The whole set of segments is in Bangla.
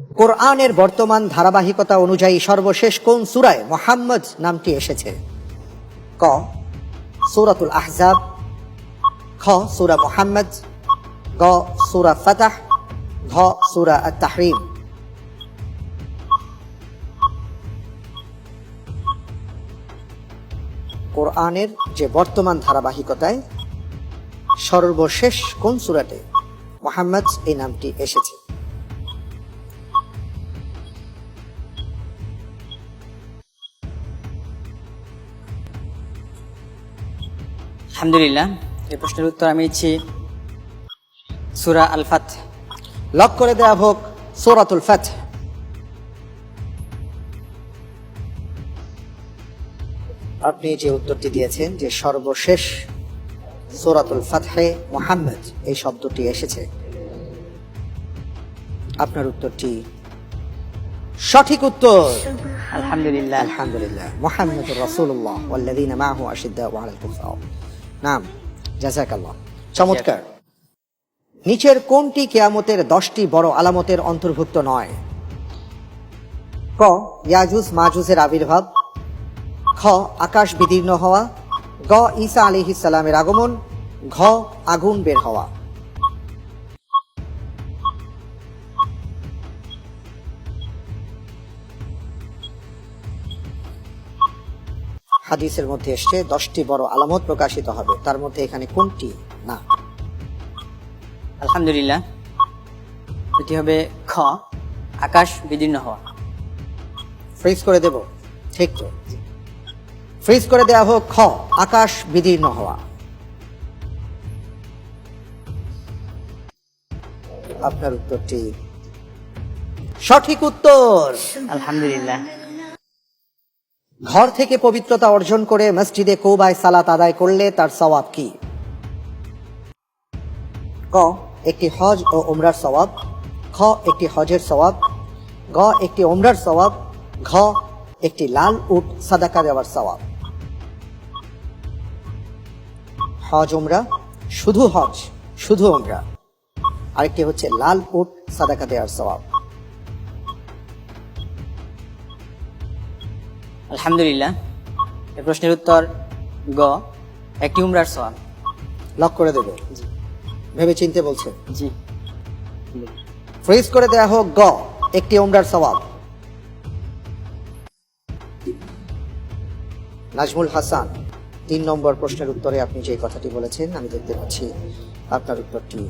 কোরআনের বর্তমান ধারাবাহিকতা অনুযায়ী সর্বশেষ কোন সূরায় মোহাম্মদ নামটি এসেছে? ক, সূরাতুল আহজাব, খ, সূরা মোহাম্মদ, গ, সূরা ফাতাহ, ঘ, সূরা আত-তাহরিম। কোরআনের যে বর্তমান ধারাবাহিকতায় সর্বশেষ কোন সূরাতে মোহাম্মদ এই নামটি এসেছে? আলহামদুলিল্লাহ। এই প্রশ্নের উত্তর আমি দিচ্ছি সুরা লক করে দেয়া হোক সূরাতুল ফাত আপনি যে উত্তরটি দিয়েছেন যে সর্বশেষ সূরাতুল ফাতহে মুহাম্মদ এই শব্দটি এসেছে। আপনার উত্তরটি সঠিক উত্তর। আলহামদুলিল্লাহ। আলহামদুলিল্লাহ। আশিদ্দাউ আলাল কুফার নাম জাজাকাল্লাহ চমৎকার। নিচের কোনটি কেয়ামতের দশটি বড় আলামতের অন্তর্ভুক্ত নয়? ক ইয়াজুস মাজুজের আবির্ভাব। খ আকাশ বিদীর্ণ হওয়া। গ ঈসা আলি ইসালামের আগমন। ঘ আগুন বের হওয়া। হাদিসের মধ্যে এসছে দশটি বড় আলামত প্রকাশিত হবে। তার মধ্যে এখানে কোনটি? না। আলহামদুলিল্লাহ। এটি হবে খ আকাশ বিদীর্ণ হওয়া। ফ্রিজ করে দেব। ঠিক তো। ফ্রিজ করে দেওয়া হোক খ আকাশ বিদীর্ণ হওয়া। আপনার উত্তরটি সঠিক উত্তর। আলহামদুলিল্লাহ। ঘর থেকে পবিত্রতা অর্জন করে মসজিদে কৌবায় সালাত আদায় করলে তার সওয়াব কি? ক, একটি হজ ও ওমরার সওয়াব। খ, একটি হজের সওয়াব। গ, একটি ওমরার সওয়াব। ঘ, একটি লাল উট সাদাকা দেওয়ার সওয়াব। হজ ওমরা শুধু হজ, শুধু ওমরা আরেকটি হচ্ছে লাল উট সাদাকা দেওয়ার সওয়াব। আলহামদুলিল্লাহ। এই প্রশ্নের উত্তর গ। একটি উমরার সোয়াব লক করে দেবে। ভেবে চিনতে বলছে। জি। ফ্রিজ করে দেয়া হোক গ। একটি উমরার সওয়াব। নাজমুল হাসান তিন নম্বর প্রশ্নের উত্তরে আপনি যে কথাটি বলেছেন আমি দেখতে পাচ্ছি আপনার উত্তরটি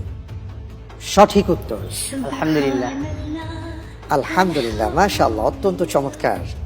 সঠিক উত্তর। আলহামদুলিল্লাহ। আলহামদুলিল্লাহ মাশাআল্লাহ অত্যন্ত চমৎকার।